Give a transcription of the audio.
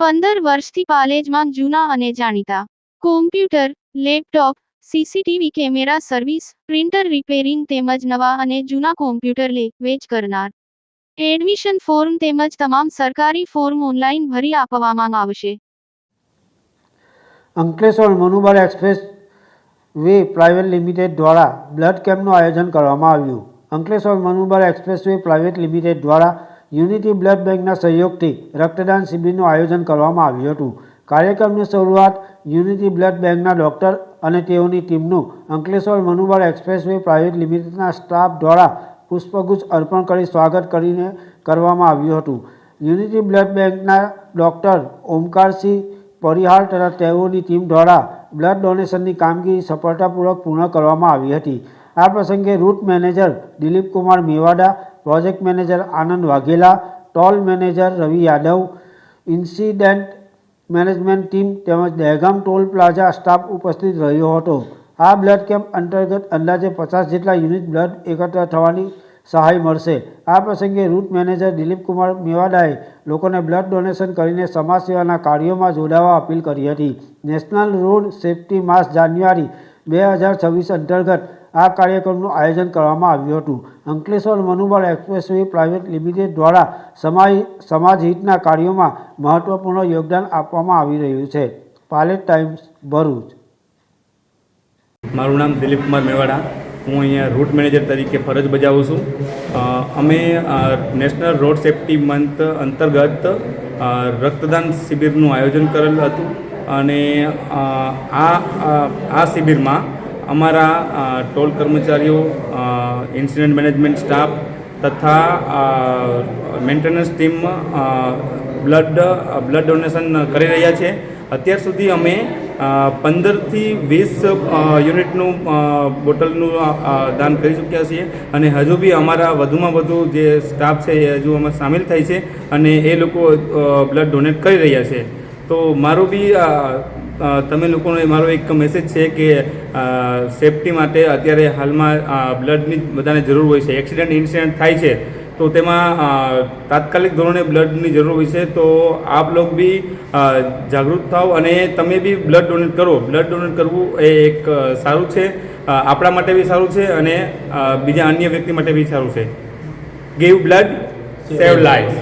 પંદર વર્ષથી પાલેજમાં જૂના અને જાણીતા. Computer laptop CCTV camera service printer repairing તેમજ નવા અને જૂના કોમ્પ્યુટર લે, વેચ કરનાર. એડમિશન ફોર્મ તેમજ તમામ સરકારી ફોર્મ ઓનલાઈન ભરી આપવામાં આવશે. Ankleshwar Manubar express way private limited દ્વારા બ્લડ કેમ્પનું આયોજન કરવામાં આવ્યું. Ankleshwar Manubar express way private limited દ્વારા યુનિટી બ્લડ બેંકના સહયોગથી રક્તદાન શિબિરનું આયોજન કરવામાં આવ્યું હતું. કાર્યક્રમની શરૂઆત યુનિટી બ્લડ બેંકના ડૉક્ટર અને તેઓની ટીમનું અંકલેશ્વર મનુબળ એક્સપ્રેસવે પ્રાઇવેટ લિમિટેડના સ્ટાફ દ્વારા પુષ્પગુચ્છ અર્પણ કરી સ્વાગત કરીને કરવામાં આવ્યું હતું. યુનિટી બ્લડ બેંકના ડૉક્ટર ઓમકારસિંહ પરિહાર તથા તેઓની ટીમ દ્વારા બ્લડ ડોનેશનની કામગીરી સફળતાપૂર્વક પૂર્ણ કરવામાં આવી હતી. આ પ્રસંગે route manager Dilipkumar Mewada project manager Anand Vaghela, toll manager Ravi Yadav, incident management team તેમજ દહેગામ ટોલ પ્લાઝા સ્ટાફ ઉપસ્થિત રહ્યો હતો. આ બ્લડ કેમ્પ અંતર્ગત અંદાજે પચાસ જેટલા યુનિટ બ્લડ એકત્ર થવાની સહાય મળશે. આ પ્રસંગે રૂટ મેનેજર દિલીપકુમાર મેવાડાએ લોકોને બ્લડ ડોનેશન કરીને સમાજ સેવાના કાર્યોમાં જોડાવા અપીલ કરી હતી. નેશનલ રોડ સેફ્ટી માસ જાન્યુઆરી બે હજાર છવ્વીસ અંતર્ગત આ કાર્યક્રમનું આયોજન કરવામાં આવ્યું હતું. Ankleshwar Manubal expressway private limited દ્વારા સમાજ સમાજહિતના કાર્યોમાં મહત્વપૂર્ણ યોગદાન આપવામાં આવી રહ્યું છે. પાલેટ ટાઈમ્સ ભરૂચ. મારું નામ દિલીપ કુમાર મેવાડા. હું અહીંયા રૂટ મેનેજર તરીકે ફરજ બજાવું છું. અમે નેશનલ રોડ સેફ્ટી મંથ અંતર્ગત રક્તદાન શિબિરનું આયોજન કરેલું હતું. અને આ આ શિબિરમાં અમારા ટોલ કર્મચારીઓ ઇન્સિડન્ટ મેનેજમેન્ટ સ્ટાફ તથા maintenance team blood blood donation કરી રહ્યા છે. અત્યાર સુધી અમે પંદરથી વીસ યુનિટનું બોટલનું દાન કરી ચૂક્યા છીએ અને હજુ બી અમારા વધુમાં વધુ જે સ્ટાફ છે એ હજુ અમે સામેલ થાય છે અને એ લોકો બ્લડ ડોનેટ કરી રહ્યા છે. તો મારું બી તમે લોકોનો મારો એક મેસેજ છે કે સેફટી માટે અત્યારે હાલમાં બ્લડની બધાને જરૂર હોય છે. એક્સિડન્ટ ઇન્સિડન્ટ થાય છે. તો તેમાં તાત્કાલિક ધોરણે બ્લડની જરૂર હોય છે. તો આપ લોગ બી જાગૃત થાઓ અને તમે બી બ્લડ ડોનેટ કરો. બ્લડ ડોનેટ કરવું એ એક સારું છે. આપણા માટે બી સારું છે અને બીજા અન્ય વ્યક્તિ માટે બી સારું છે. Give blood save life